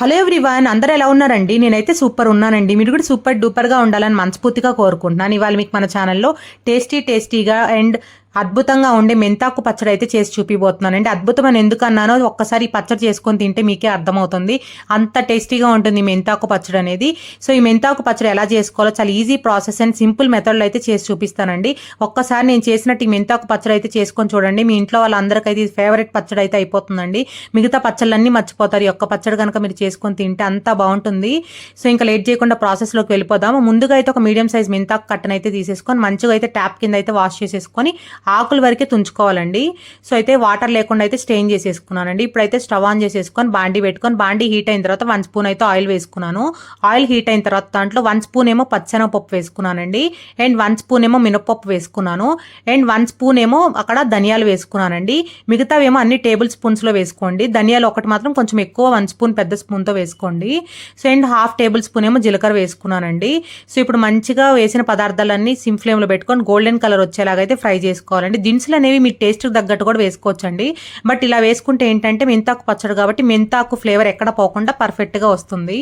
Hello everyone అందరూ ఎలా ఉన్నారండి? నేనైతే సూపర్ ఉన్నానండి. మీరు కూడా సూపర్ డూపర్గా ఉండాలని మనస్ఫూర్తిగా కోరుకుంటున్నాను. ఇవాళ మీకు మన ఛానల్లో టేస్టీ టేస్టీగా అండ్ అద్భుతంగా ఉండే మెంతాకు పచ్చడి అయితే చేసి చూపిపోతున్నానండి అద్భుతమైన ఎందుకు అన్నానో ఒక్కసారి ఈ పచ్చడి చేసుకొని తింటే మీకే అర్థమవుతుంది. అంత టేస్టీగా ఉంటుంది మెంతాకు పచ్చడి అనేది. సో ఈ మెంతాకు పచ్చడి ఎలా చేసుకోవాలో చాలా ఈజీ ప్రాసెస్ అండ్ సింపుల్ మెథడ్లో అయితే చేసి చూపిస్తానండి. ఒక్కసారి నేను చేసినట్టు ఈ మెంతాకు పచ్చడి అయితే చేసుకొని చూడండి. మీ ఇంట్లో వాళ్ళందరికైతే ఇది ఫేవరెట్ పచ్చడి అయితే అయిపోతుందండి. మిగతా పచ్చళ్ళన్నీ మర్చిపోతారు. ఈ ఒక్క పచ్చడి కనుక మీరు చేసుకొని తింటే అంతా బాగుంటుంది. సో ఇంకా లేట్ చేయకుండా ప్రాసెస్లోకి వెళ్ళిపోదాము. ముందుగా అయితే ఒక మీడియం సైజ్ మెంతాకు కట్టనైతే అయితే తీసేసుకొని మంచిగా అయితే ట్యాప్ కింద అయితే వాష్ చేసేసుకొని ఆకుల వరకే తుంచుకోవాలండి. సో అయితే వాటర్ లేకుండా అయితే స్టెయిన్ చేసేసుకున్నానండి. ఇప్పుడైతే స్టవ్ ఆన్ చేసేసుకొని బాండీ పెట్టుకొని బాండీ హీట్ అయిన తర్వాత వన్ స్పూన్ అయితే ఆయిల్ వేసుకున్నాను. ఆయిల్ హీట్ అయిన తర్వాత దాంట్లో వన్ స్పూన్ ఏమో పచ్చెనపప్పు వేసుకున్నానండి. అండ్ వన్ స్పూన్ ఏమో మినపప్పు వేసుకున్నాను. అండ్ వన్ స్పూన్ ఏమో అక్కడ ధనియాలు వేసుకున్నానండి. మిగతావేమో అన్ని టేబుల్ స్పూన్స్లో వేసుకోండి. ధనియాలు ఒకటి మాత్రం కొంచెం ఎక్కువ వన్ స్పూన్ పెద్ద స్పూన్తో వేసుకోండి. So and half tablespoon ఏమో జీలకర్ర వేసుకున్నానండి. సో ఇప్పుడు మంచిగా వేసిన పదార్థాలన్నీ సిమ్ ఫ్లేమ్లో పెట్టుకొని గోల్డెన్ కలర్ వచ్చేలాగైతే ఫ్రై వేసుకోవాలండి. దినుసులు అనేవి మీ టేస్ట్కి తగ్గట్టు కూడా వేసుకోవచ్చండి. బట్ ఇలా వేసుకుంటే ఏంటంటే మెంతాకు పచ్చడి కాబట్టి మెంతాకు ఫ్లేవర్ ఎక్కడ పోకుండా పర్ఫెక్ట్గా వస్తుంది.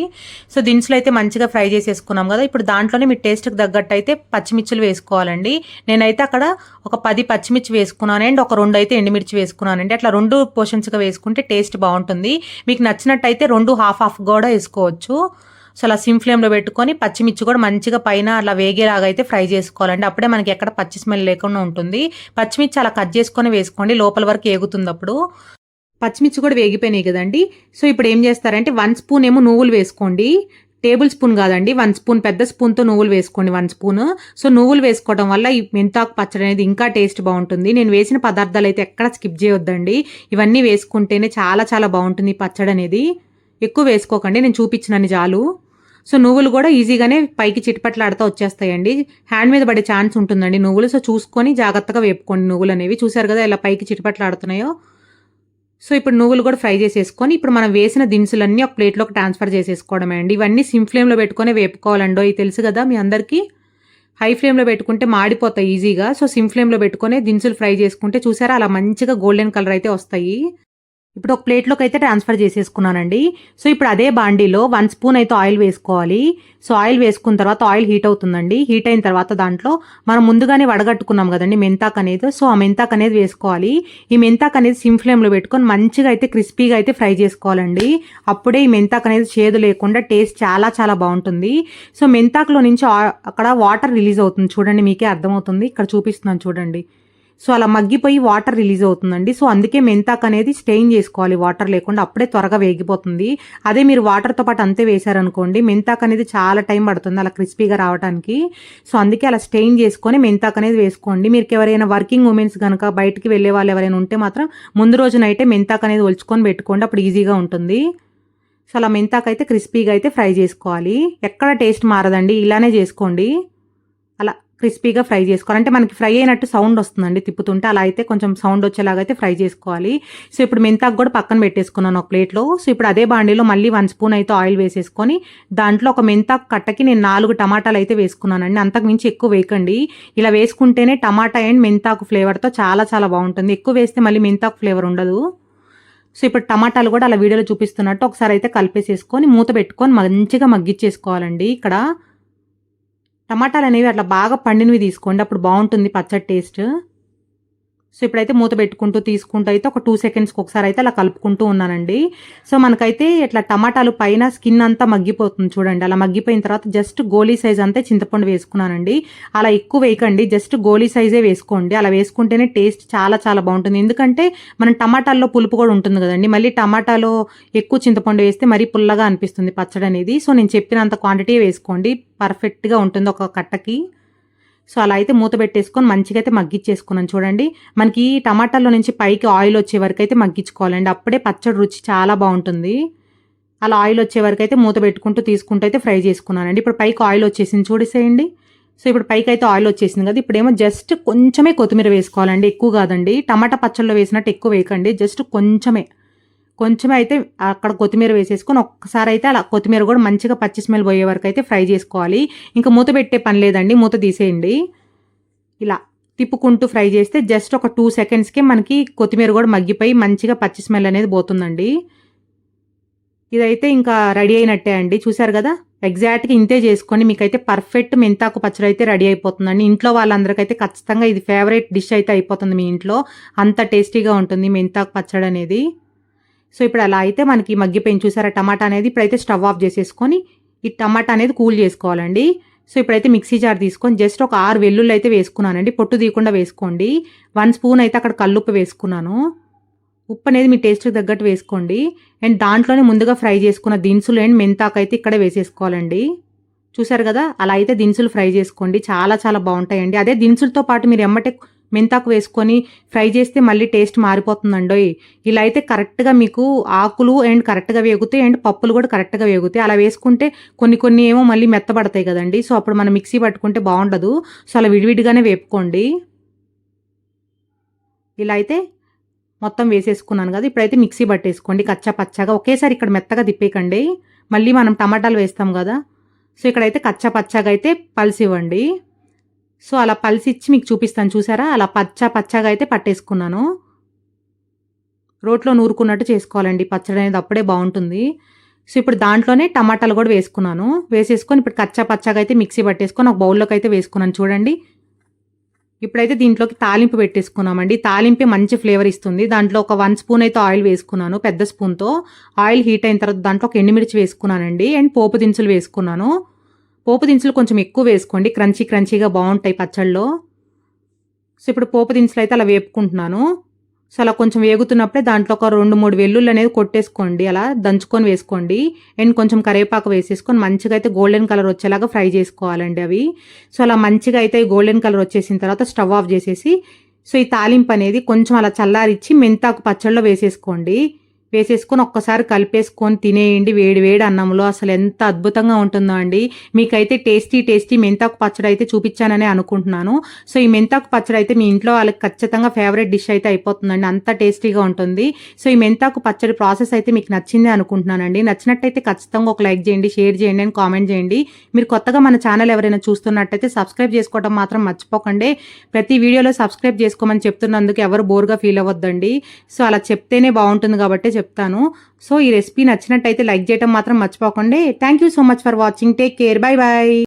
సో దినుసులు అయితే మంచిగా ఫ్రై చేసేసుకున్నాం కదా. ఇప్పుడు దాంట్లోనే మీ టేస్ట్కి తగ్గట్టు అయితే పచ్చిమిర్చిలు వేసుకోవాలండి. నేనైతే అక్కడ ఒక పది పచ్చిమిర్చి వేసుకున్నాను అండ్ ఒక రెండు అయితే ఎండుమిర్చి వేసుకున్నానండి అట్లా రెండు పోర్షన్స్గా వేసుకుంటే టేస్ట్ బాగుంటుంది. మీకు నచ్చినట్టయితే రెండు హాఫ్ హాఫ్ కూడా వేసుకోవచ్చు. సో అలా సిమ్ ఫ్లేమ్లో పెట్టుకొని పచ్చిమిర్చి కూడా మంచిగా పైన అలా వేగేలాగా అయితే ఫ్రై చేసుకోవాలండి. అప్పుడే మనకి ఎక్కడ పచ్చి స్మెల్ లేకుండా ఉంటుంది. పచ్చిమిర్చి అలా కట్ చేసుకొని వేసుకోండి. లోపల వరకు ఏగుతుంది అప్పుడు. పచ్చిమిర్చి కూడా వేగిపోయినాయి కదండి. సో ఇప్పుడు ఏం చేస్తారంటే వన్ స్పూన్ ఏమో నువ్వులు వేసుకోండి. టేబుల్ స్పూన్ కాదండి. వన్ స్పూన్ పెద్ద స్పూన్తో నువ్వులు వేసుకోండి వన్ స్పూన్. సో నువ్వులు వేసుకోవడం వల్ల ఈ మెంతాకు పచ్చడి అనేది ఇంకా టేస్ట్ బాగుంటుంది. నేను వేసిన పదార్థాలు అయితే ఎక్కడ స్కిప్ చేయొద్దండి. ఇవన్నీ వేసుకుంటేనే చాలా చాలా బాగుంటుంది పచ్చడి అనేది. ఎక్కువ వేసుకోకండి. నేను చూపించినని చాలు. సో నువ్వులు కూడా ఈజీగానే పైకి చిటిపట్లాడుతూ వచ్చేస్తాయండి. హ్యాండ్ మీద పడే ఛాన్స్ ఉంటుందండి. నువ్వులు సో చూసుకొని జాగ్రత్తగా వేపుకోండి నువ్వులు అనేవి. చూసారు కదా ఇలా పైకి చిటిపట్లాడుతున్నాయో? సో ఇప్పుడు నువ్వులు కూడా ఫ్రై చేసేసుకొని ఇప్పుడు మనం వేసిన దినుసులన్నీ ఒక ప్లేట్లోకి ట్రాన్స్ఫర్ చేసేసుకోవడమే అండి. ఇవన్నీ సిమ్ ఫ్లేమ్లో పెట్టుకొని వేపుకోవాలండో. ఇది తెలుసు కదా మీ అందరికీ? హై ఫ్లేమ్లో పెట్టుకుంటే మాడిపోతాయి ఈజీగా. సో సిమ్ ఫ్లేమ్లో పెట్టుకొని దినుసులు ఫ్రై చేసుకుంటే చూసారా అలా మంచిగా గోల్డెన్ కలర్ అయితే వస్తాయి. ఇప్పుడు ఒక ప్లేట్లోకి అయితే ట్రాన్స్ఫర్ చేసేసుకున్నానండి. సో ఇప్పుడు అదే బాండీలో వన్ స్పూన్ అయితే ఆయిల్ వేసుకోవాలి. సో ఆయిల్ వేసుకున్న తర్వాత ఆయిల్ హీట్ అవుతుందండి. హీట్ అయిన తర్వాత దాంట్లో మనం ముందుగానే వడగట్టుకున్నాం కదండి మెంతాక్ అనేది. సో ఆ మెంతాక్ అనేది వేసుకోవాలి. ఈ మెంతాక్ అనేది సిమ్ ఫ్లేమ్లో పెట్టుకొని మంచిగా అయితే క్రిస్పీగా అయితే ఫ్రై చేసుకోవాలండి. అప్పుడే ఈ మెంతాక్ అనేది చేదు లేకుండా టేస్ట్ చాలా చాలా బాగుంటుంది. సో మెంతాక్లో నుంచి అక్కడ వాటర్ రిలీజ్ అవుతుంది. చూడండి మీకే అర్థమవుతుంది. ఇక్కడ చూపిస్తున్నాను చూడండి. సో అలా మగ్గిపోయి వాటర్ రిలీజ్ అవుతుందండి. సో అందుకే మెంతాక్ అనేది స్టెయిన్ చేసుకోవాలి. వాటర్ లేకుండా అప్పుడే త్వరగా వేగిపోతుంది. అదే మీరు వాటర్తో పాటు అంతే వేశారనుకోండి మెంతాక్ అనేది చాలా టైం పడుతుంది అలా క్రిస్పీగా రావడానికి సో అందుకే అలా స్టెయిన్ చేసుకొని మెంతాక్ అనేది వేసుకోండి. మీరు ఎవరైనా వర్కింగ్ ఉమెన్స్ కనుక బయటికి వెళ్ళే వాళ్ళు ఎవరైనా ఉంటే మాత్రం ముందు రోజునైతే మెంతాక్ అనేది ఒలుచుకొని పెట్టుకోండి. అప్పుడు ఈజీగా ఉంటుంది. సో అలా మెంతాక్ అయితే క్రిస్పీగా అయితే ఫ్రై చేసుకోవాలి. ఎక్కడ టేస్ట్ మారదండి. ఇలానే చేసుకోండి. క్రిస్పీగా ఫ్రై చేసుకోవాలి. అంటే మనకి ఫ్రై అయినట్టు సౌండ్ వస్తుందండి తిప్పుతుంటే. అలా అయితే కొంచెం సౌండ్ వచ్చేలాగా అయితే ఫ్రై చేసుకోవాలి. సో ఇప్పుడు మెంతాకు కూడా పక్కన పెట్టేసుకున్నాను ఒక ప్లేట్లో. సో ఇప్పుడు అదే బాండీలో మళ్ళీ వన్ స్పూన్ అయితే ఆయిల్ వేసేసుకొని దాంట్లో ఒక మెంతాకు కట్టకి నేను నాలుగు టమాటాలు అయితే వేసుకున్నానండి. అంతకు మించి ఎక్కువ వేయకండి. ఇలా వేసుకుంటేనే టమాటా అండ్ మెంతాకు ఫ్లేవర్తో చాలా చాలా బాగుంటుంది. ఎక్కువ వేస్తే మళ్ళీ మెంతాకు ఫ్లేవర్ ఉండదు. సో ఇప్పుడు టమాటాలు కూడా అలా వీడియోలో చూపిస్తున్నట్టు ఒకసారి అయితే కలిపేసేసుకొని మూత పెట్టుకొని మంచిగా మగ్గిచ్చేసుకోవాలండి ఇక్కడ టమాటాలు అనేవి అట్లా బాగా పండినవి తీసుకోండి. అప్పుడు బాగుంటుంది పచ్చడి టేస్ట్. సో ఇప్పుడైతే మూత పెట్టుకుంటూ తీసుకుంటూ అయితే ఒక టూ సెకండ్స్కి ఒకసారి అయితే అలా కలుపుకుంటూ ఉన్నానండి. సో మనకైతే ఇట్లా టమాటాలు పైన స్కిన్ అంతా మగ్గిపోతుంది చూడండి. అలా మగ్గిపోయిన తర్వాత జస్ట్ గోలీ సైజ్ అంతే చింతపండు వేసుకున్నానండి. అలా ఎక్కువ వేయకండి. జస్ట్ గోలీ సైజే వేసుకోండి. అలా వేసుకుంటేనే టేస్ట్ చాలా చాలా బాగుంటుంది. ఎందుకంటే మనం టమాటాల్లో పులుపు కూడా ఉంటుంది కదండి. మళ్ళీ టమాటాలో ఎక్కువ చింతపండు వేస్తే మరీ పుల్లగా అనిపిస్తుంది పచ్చడి అనేది సో నేను చెప్పినంత క్వాంటిటీ వేసుకోండి. పర్ఫెక్ట్గా ఉంటుంది ఒక కట్టకి. సో అలా అయితే మూత పెట్టేసుకొని మంచిగా అయితే మగ్గిచ్చేసుకున్నాను. చూడండి మనకి టమాటాలో నుంచి పైకి ఆయిల్ వచ్చే వరకు అయితే మగ్గించుకోవాలండి. అప్పుడే పచ్చడి రుచి చాలా బాగుంటుంది. అలా ఆయిల్ వచ్చే వరకు అయితే మూత పెట్టుకుంటూ తీసుకుంటూ అయితే ఫ్రై చేసుకున్నానండి. ఇప్పుడు పైకి ఆయిల్ వచ్చేసింది చూడేసేయండి. సో ఇప్పుడు పైకి అయితే ఆయిల్ వచ్చేసింది కదా ఇప్పుడేమో జస్ట్ కొంచెమే కొత్తిమీర వేసుకోవాలండి. ఎక్కువ కాదండి టమాటా పచ్చళ్ళలో వేసినట్టు ఎక్కువ వేయకండి. జస్ట్ కొంచెమే. కొంచెం అయితే అక్కడ కొత్తిమీర వేసేసుకొని ఒక్కసారి అయితే అలా కొత్తిమీర కూడా మంచిగా పచ్చి స్మెల్ పోయే వరకు అయితే ఫ్రై చేసుకోవాలి. ఇంకా మూత పెట్టే పని లేదండి మూత తీసేయండి. ఇలా తిప్పుకుంటూ ఫ్రై చేస్తే జస్ట్ ఒక టూ సెకండ్స్కే మనకి కొత్తిమీర కూడా మగ్గిపోయి మంచిగా పచ్చి స్మెల్ అనేది పోతుందండి. ఇదైతే ఇంకా రెడీ అయినట్టే అండి. చూసారు కదా? ఎగ్జాక్ట్గా ఇంతే చేసుకొని మీకైతే పర్ఫెక్ట్ మెంతాకు పచ్చడి అయితే రెడీ అయిపోతుందండి. ఇంట్లో వాళ్ళందరికైతే ఖచ్చితంగా ఇది ఫేవరెట్ డిష్ అయితే అయిపోతుంది మీ ఇంట్లో. అంత టేస్టీగా ఉంటుంది మెంతాకు పచ్చడి అనేది. సో ఇప్పుడు అలా అయితే మనకి మగ్గిపోయింది చూసారా? టమాటా అనేది ఇప్పుడైతే స్టవ్ ఆఫ్ చేసేసుకొని ఈ టమాటా అనేది కూల్ చేసుకోవాలండి. సో ఇప్పుడైతే మిక్సీ జార్ తీసుకొని జస్ట్ ఒక ఆరు వెల్లుల్లి అయితే వేసుకున్నానండి. పొట్టు తీయకుండా వేసుకోండి. వన్ స్పూన్ అయితే అక్కడ కల్లుప్పు వేసుకున్నాను. ఉప్పు అనేది మీ టేస్ట్కి తగ్గట్టు వేసుకోండి. అండ్ దాంట్లోనే ముందుగా ఫ్రై చేసుకున్న దినుసులు అండ్ మెంతాకు అయితే ఇక్కడే వేసేసుకోవాలండి. చూసారు కదా? అలా అయితే దినుసులు ఫ్రై చేసుకోండి. చాలా చాలా బాగుంటాయండి. అదే దినుసులతో పాటు మీరు ఎమ్మటే మెంతాకు వేసుకొని ఫ్రై చేస్తే మళ్ళీ టేస్ట్ మారిపోతుందండి ఇలా అయితే కరెక్ట్గా మీకు ఆకులు అండ్ కరెక్ట్గా వేగుతాయి అండ్ పప్పులు కూడా కరెక్ట్గా వేగుతాయి. అలా వేసుకుంటే కొన్ని కొన్ని ఏమో మళ్ళీ మెత్తబడతాయి కదండి. సో అప్పుడు మనం మిక్సీ పట్టుకుంటే బాగుండదు. సో అలా విడివిడిగానే వేపుకోండి. ఇలా అయితే మొత్తం వేసేసుకున్నాను కదా. ఇప్పుడైతే మిక్సీ పట్టేసుకోండి. కచ్చా పచ్చగా ఒకేసారి ఇక్కడ మెత్తగా తిప్పేకండి మళ్ళీ మనం టమాటాలు వేస్తాం కదా. సో ఇక్కడైతే కచ్చా పచ్చగా అయితే పలిసివ్వండి. సో అలా పల్సి ఇచ్చి మీకు చూపిస్తాను. చూసారా? అలా పచ్చా పచ్చగా అయితే పట్టేసుకున్నాను. రోట్లో నూరుకున్నట్టు చేసుకోవాలండి. పచ్చడి అనేది అప్పుడే బాగుంటుంది. సో ఇప్పుడు దాంట్లోనే టమాటాలు కూడా వేసుకున్నాను. వేసేసుకొని ఇప్పుడు కచ్చా పచ్చగా అయితే మిక్సీ పట్టేసుకొని ఒక బౌల్లోకి అయితే వేసుకున్నాను. చూడండి. ఇప్పుడైతే దీంట్లోకి తాలింపు పెట్టేసుకున్నామండి. తాలింపే మంచి ఫ్లేవర్ ఇస్తుంది. దాంట్లో ఒక వన్ స్పూన్ అయితే ఆయిల్ వేసుకున్నాను పెద్ద స్పూన్తో. ఆయిల్ హీట్ అయిన తర్వాత దాంట్లో ఒక ఎండుమిర్చి వేసుకున్నానండి. అండ్ పోపు దినుసులు వేసుకున్నాను. పోపు దినుసులు కొంచెం ఎక్కువ వేసుకోండి. క్రంచీ క్రంచీగా బాగుంటాయి పచ్చళ్ళలో సో ఇప్పుడు పోపు దినుసులు అయితే అలా వేపుకుంటున్నాను. సో అలా కొంచెం వేగుతున్నప్పుడే దాంట్లో ఒక రెండు మూడు వెల్లుల్లు అనేది కొట్టేసుకోండి. అలా దంచుకొని వేసుకోండి. అండ్ కొంచెం కరివేపాకు వేసేసుకొని మంచిగా అయితే గోల్డెన్ కలర్ వచ్చేలాగా ఫ్రై చేసుకోవాలండి అవి. సో అలా మంచిగా అయితే గోల్డెన్ కలర్ వచ్చేసిన తర్వాత స్టవ్ ఆఫ్ చేసేసి సో ఈ తాలింపు అనేది కొంచెం అలా చల్లారిచ్చి మెంతాకు పచ్చళ్ళలో వేసేసుకోండి. వేసేసుకొని ఒక్కసారి కలిపేసుకొని తినేయండి వేడి వేడి అన్నంలో. అసలు ఎంత అద్భుతంగా ఉంటుందో అండి. మీకైతే టేస్టీ టేస్టీ మెంతాకు పచ్చడి అయితే చూపించానని అనుకుంటున్నాను. సో ఈ మెంతాకు పచ్చడి అయితే మీ ఇంట్లో వాళ్ళకి ఖచ్చితంగా ఫేవరెట్ డిష్ అయితే అయిపోతుందండి. అంత టేస్టీగా ఉంటుంది. సో ఈ మెంతాకు పచ్చడి ప్రాసెస్ అయితే మీకు నచ్చింది అనుకుంటున్నానండి. నచ్చినట్టయితే ఖచ్చితంగా ఒక లైక్ చేయండి షేర్ చేయండి అని కామెంట్ చేయండి. మీరు కొత్తగా మన ఛానల్ ఎవరైనా చూస్తున్నట్టయితే సబ్స్క్రైబ్ చేసుకోవడం మాత్రం మర్చిపోకండి. ప్రతి వీడియోలో సబ్స్క్రైబ్ చేసుకోమని చెప్తున్నందుకు ఎవరు బోర్గా ఫీల్ అవ్వద్దండి. సో అలా చెప్తేనే బాగుంటుంది కాబట్టి చెప్తాను. సో ఈ రెసిపీ నచ్చినట్టయితే లైక్ చేయడం మాత్రం మర్చిపోకండి. Thank you so much for watching take care bye bye